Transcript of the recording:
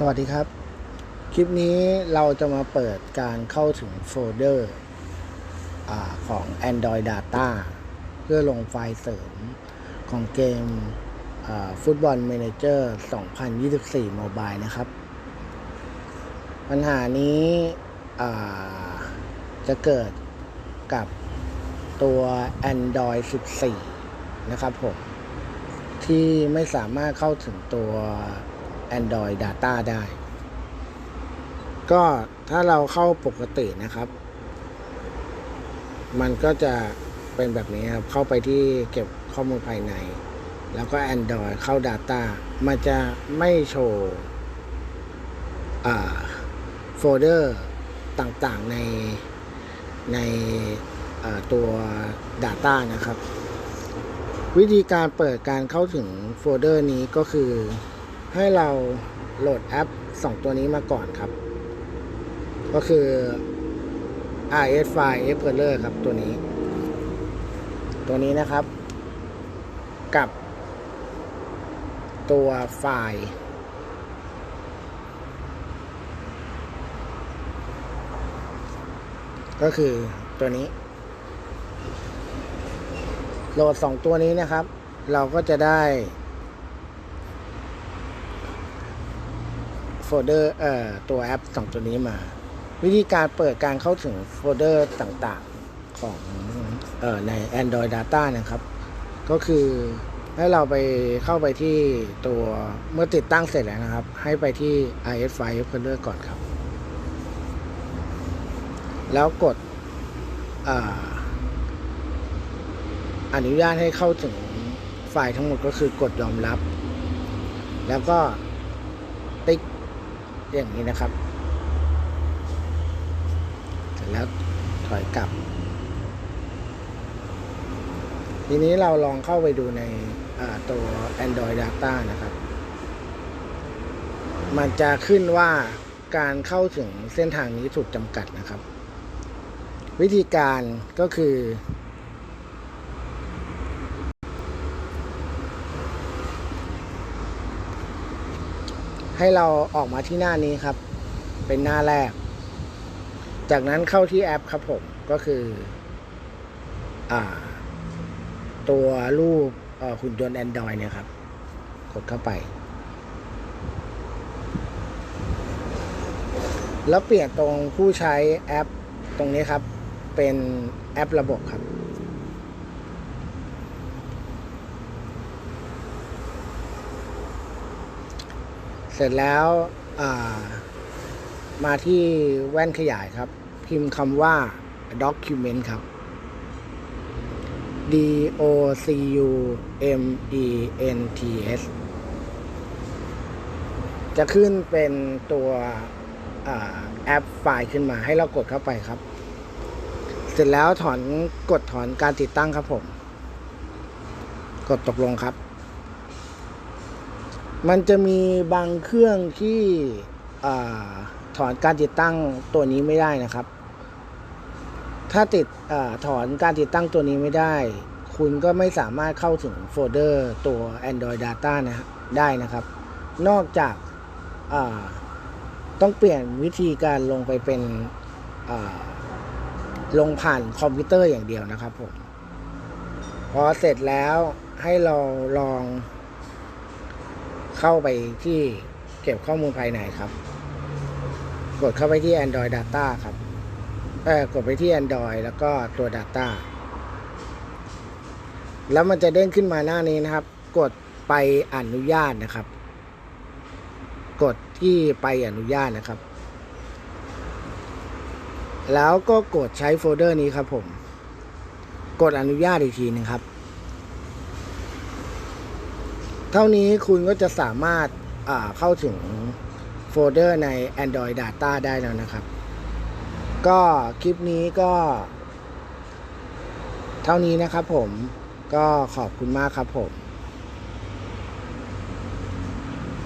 สวัสดีครับ คลิปนี้เราจะมาเปิดการเข้าถึงโฟลเดอร์อาของ Android Data เพื่อลงไฟล์เสริมของเกมฟุตบอล a ม a เจอร์ 2024 Mobile นะครับ ปัญหานี้จะเกิดกับตัว Android 14 นะครับผม ที่ไม่สามารถเข้าถึงตัว Android Data ได้ ก็ถ้าเราเข้าปกตินะครับ มันก็จะเป็นแบบนี้ครับ เข้าไปที่เก็บข้อมูลภายใน แล้วก็ Android เข้า Data มันจะไม่โชว์โฟลเดอร์ต่างๆในในตัว Data นะครับ วิธีการเปิดการเข้าถึงโฟลเดอร์นี้ก็คือ ให้เราโหลดแอป 2 ตัวนี้มาก่อนครับ ก็คือ RS File Explorer ครับตัวนี้ ตัวนี้นะครับ กับตัวไฟล์ ก็คือตัวนี้ โหลด 2 ตัวนี้นะครับ เราก็จะได้ โฟลเดอร์เอ่อตัวแอป2ตัวนี้มา วิธีการเปิดการเข้าถึงโฟลเดอร์ต่างๆของเอ่อใน Android Data นะครับ ก็คือให้เราไปเข้าไปที่ตัวเมื่อติดตั้งเสร็จแล้วนะครับ ให้ไปที่ IS File Explorer ก่อนครับ แล้วกดออนุญาตให้เข้าถึงไฟล์ทั้งหมดก็คือกดยอมรับ แล้วก็ อย่างนี้นะครับ เสร็จแล้วถอยกลับ ทีนี้เราลองเข้าไปดูในตัว Android Data นะครับ มันจะขึ้นว่าการเข้าถึงเส้นทางนี้ถูกจำกัดนะครับ วิธีการก็คือ ให้เราออกมาที่หน้านี้ครับ เป็นหน้าแรก จากนั้นเข้าที่แอปครับผมก็คืออ่า ตัวรูปหุ่นยนต์ Android เนี่ยครับ กดเข้าไป แล้วเปลี่ยนตรงผู้ใช้แอปตรงนี้ครับ เป็นแอประบบครับ เสร็จแล้วามาที่แว่นขยายครับ พิมพ์คำว่า document ครับ D O C U M E N T S จะขึ้นเป็นตัวอแอปไฟล์ขึ้นมาให้เรากดเข้าไปครับ เสร็จแล้วถอนกดถอนการติดตั้งครับผม กดตกลงครับ มันจะมีบางเครื่องที่ถอนการติดตั้งตัวนี้ไม่ได้นะครับ ถ้าติดอถอนการติดตั้งตัวนี้ไม่ได้ คุณก็ไม่สามารถเข้าถึงโฟลเดอร์ตัว Android Data นะได้นะครับ นอกจากาต้องเปลี่ยนวิธีการลงไปเป็นลงผ่านคอมพิวเตอร์อย่างเดียวนะครับผมพอเสร็จแล้วให้เราลอง เข้าไปที่เก็บข้อมูลภายในครับ กดเข้าไปที่ Android Data ครับเออกดไปที่ Android แล้วก็ตัว Data แล้วมันจะเด้งขึ้นมาหน้านี้นะครับ กดไปอนุญาตนะครับ กดที่ไปอนุญาตนะครับ แล้วก็กดใช้โฟลเดอร์นี้ครับผม กดอนุญาตอีกทีหนึงครับ เท่านี้คุณก็จะสามารถาเข้าถึงโฟลเดอร์ใน Android Data ได้แล้วนะครับ ก็คลิปนี้ก็ เท่านี้นะครับผมก็ขอบคุณมากครับผม